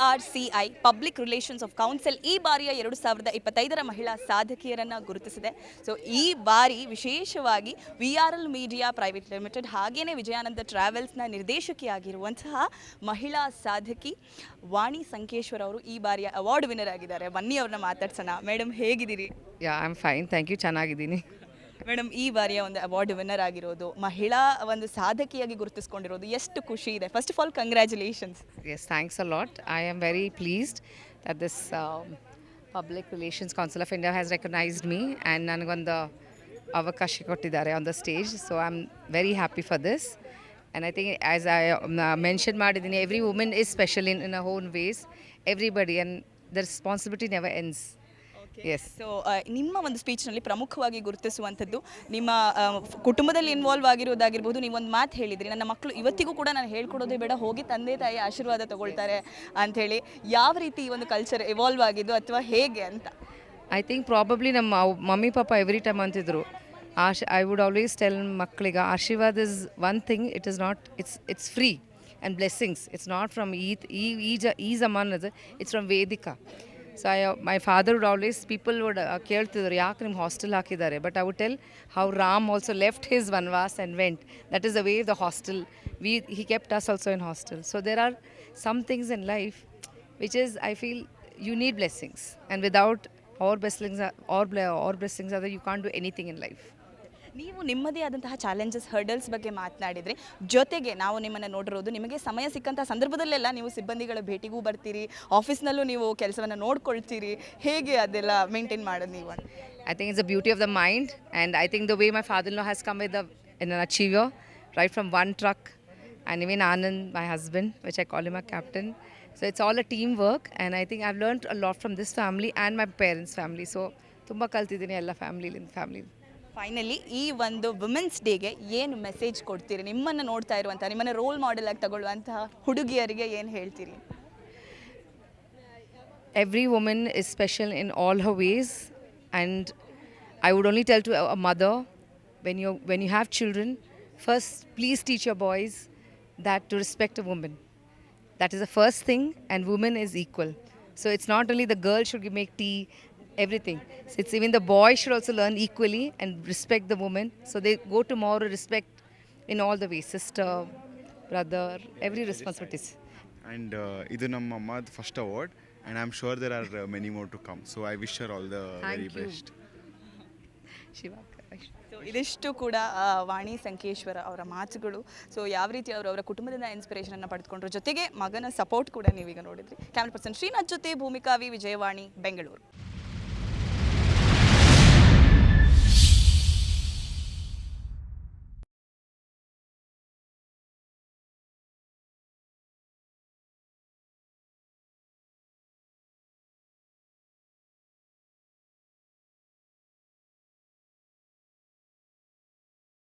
R C I public relations of council ಈ ಬಾರಿಯ ಎರಡು ಸಾವಿರದ ಇಪ್ಪತ್ತೈದರ ಮಹಿಳಾ ಸಾಧಕಿಯರನ್ನು ಗುರುತಿಸಿದೆ. ಸೊ, ಈ ಬಾರಿ ವಿಶೇಷವಾಗಿ V R L media private limited ಹಾಗೇನೆ ವಿಜಯಾನಂದ ಟ್ರಾವೆಲ್ಸ್ನ ನಿರ್ದೇಶಕಿಯಾಗಿರುವಂತಹ ಮಹಿಳಾ ಸಾಧಕಿ ವಾಣಿ ಸಂಕೇಶ್ವರ್ ಅವರು ಈ ಬಾರಿಯ ಅವಾರ್ಡ್ ವಿನ್ನರ್ ಆಗಿದ್ದಾರೆ. ಬನ್ನಿ ಅವ್ರನ್ನ ಮಾತಾಡ್ಸೋಣ. ಮೇಡಮ್ ಹೇಗಿದ್ದೀರಿ? Yeah, I am fine. Thank you. ಚೆನ್ನಾಗಿದ್ದೀನಿ. ಮೇಡಮ್, ಈ ಬಾರಿಯ ಒಂದು ಅವಾರ್ಡ್ ವಿನ್ನರ್ ಆಗಿರೋದು, ಮಹಿಳಾ ಒಂದು ಸಾಧಕಿಯಾಗಿ ಗುರುತಿಸ್ಕೊಂಡಿರೋದು ಎಷ್ಟು ಖುಷಿ ಇದೆ. First of all congratulations yes thanks a lot I am very pleased that this public relations council of India has recognised me and ನನಗೊಂದು ಅವಕಾಶ ಕೊಟ್ಟಿದ್ದಾರೆ on the stage so I am very happy for this and I think as I mention ಮಾಡಿದ್ದೀನಿ every women is special in in her own ways everybody and the responsibility never ends yes so ನಿಮ್ಮ ಒಂದು ಸ್ಪೀಚ್ನಲ್ಲಿ ಪ್ರಮುಖವಾಗಿ ಗುರುತಿಸುವಂಥದ್ದು ನಿಮ್ಮ ಕುಟುಂಬದಲ್ಲಿ involve ಆಗಿರೋದಾಗಿರ್ಬೋದು ನೀವು ಒಂದು ಮಾತು ಹೇಳಿದ್ರಿ. ನನ್ನ ಮಕ್ಕಳು ಇವತ್ತಿಗೂ ಕೂಡ ನಾನು ಹೇಳ್ಕೊಡೋದೇ ಬೇಡ ಹೋಗಿ ತಂದೆ ತಾಯಿ ಆಶೀರ್ವಾದ ತಗೊಳ್ತಾರೆ ಅಂಥೇಳಿ ಯಾವ ರೀತಿ ಈ ಒಂದು ಕಲ್ಚರ್ ಇವಾಲ್ವ್ ಆಗಿದ್ದು ಅಥವಾ ಹೇಗೆ ಅಂತ? ಐ ಥಿಂಕ್ ಪ್ರಾಬಬ್ಲಿ ನಮ್ಮ ಮಮ್ಮಿ ಪಾಪ ಎವ್ರಿ ಟೈಮ್ ಅಂತಿದ್ರು. As I would always tell ಮಕ್ಕಳಿಗೆ ಆಶೀರ್ವಾದ is one thing it is not it's it's free and blessings it's not from ಈ ಈ ಈ ಜ ಈ ಜಮಾನದ it's from Vedika So I my father would always people would ಕೇಳ್ತಿದ್ರು ಯಾಕೆ ನಿಮ್ಮ ಹಾಸ್ಟೆಲ್ ಹಾಕಿದ್ದಾರೆ but I would tell how Ram also left his vanvas and went that is the way the hostel we he kept us also in hostel so there are some things in life which is I feel you need blessings, and without our blessings, or our blessings, other you can't do anything in life. ನೀವು ನಿಮ್ಮದೇ ಆದಂತಹ challenges hurdles ಬಗ್ಗೆ ಮಾತನಾಡಿದ್ರಿ ಜೊತೆಗೆ ನಾವು ನಿಮ್ಮನ್ನು ನೋಡಿರೋದು ನಿಮಗೆ ಸಮಯ ಸಿಕ್ಕಂತಹ ಸಂದರ್ಭದಲ್ಲೆಲ್ಲ ನೀವು ಸಿಬ್ಬಂದಿಗಳ ಭೇಟಿಗೂ ಬರ್ತೀರಿ ಆಫೀಸ್ನಲ್ಲೂ ನೀವು ಕೆಲಸವನ್ನು ನೋಡ್ಕೊಳ್ತೀರಿ, ಹೇಗೆ ಅದೆಲ್ಲ ಮೇಂಟೈನ್ ಮಾಡೋದು ನೀವು I think is a beauty of the mind and I think the way my father no has come with in an achieve yo right from one truck and even Anand my husband which I call him my captain so it's all a team work and I think I learn a lot from this family and my parents family so ತುಂಬ ಕಲ್ತಿದ್ದೀನಿ ಎಲ್ಲ ಫ್ಯಾಮಿಲಿಲಿಂದ family finally ಈ ಒಂದು women's ಡೇಗೆ ಏನು message ಕೊಡ್ತೀರಿ? ನಿಮ್ಮನ್ನು ನೋಡ್ತಾ ಇರುವಂಥ ನಿಮ್ಮನ್ನು ರೋಲ್ ಮಾಡೆಲ್ ಆಗಿ ತಗೊಳ್ಳುವಂತಹ ಹುಡುಗಿಯರಿಗೆ ಏನು ಹೇಳ್ತೀರಿ? Every women is special in all her ways and I would only tell to a mother when you when you have children first please teach your boys that to respect a women that is a first thing and women is equal so it's not only the girl should ಗಿ make tea everything so it's even the boy should also learn equally and respect the woman so they go tomorrow respect in all the ways sister brother every responsibilities And ಇದು ನಮ್ಮ ಅಮ್ಮದ first award and I am sure there are many more to come so I wish your all the very Thank you. Best shiva so ಇದಿಷ್ಟು ಕೂಡ ಆ, ವಾಣಿ ಸಂಕೇಶ್ವರ ಅವರ ಮಾತುಗಳು so ಯಾವ ರೀತಿ ಅವರು ಅವರ ಕುಟುಂಬದಿಂದ ಇನ್ಸ್ಪಿರೇಷನ್ ಅನ್ನು ಪಡೆದುಕೊಂಡ್ರು ಜೊತೆಗೆ ಮಗನ ಸಪೋರ್ಟ್ ಕೂಡ ನೀವೀಗ ನೋಡಿದ್ರಿ ಕ್ಯಾಮ್ರಾ ಪರ್ಸನ್ ಶ್ರೀನಾಥ್ ಜೊತೆ ಭೂಮಿಕಾ ವಿ ವಿಜಯವಾಣಿ ಬೆಂಗಳೂರು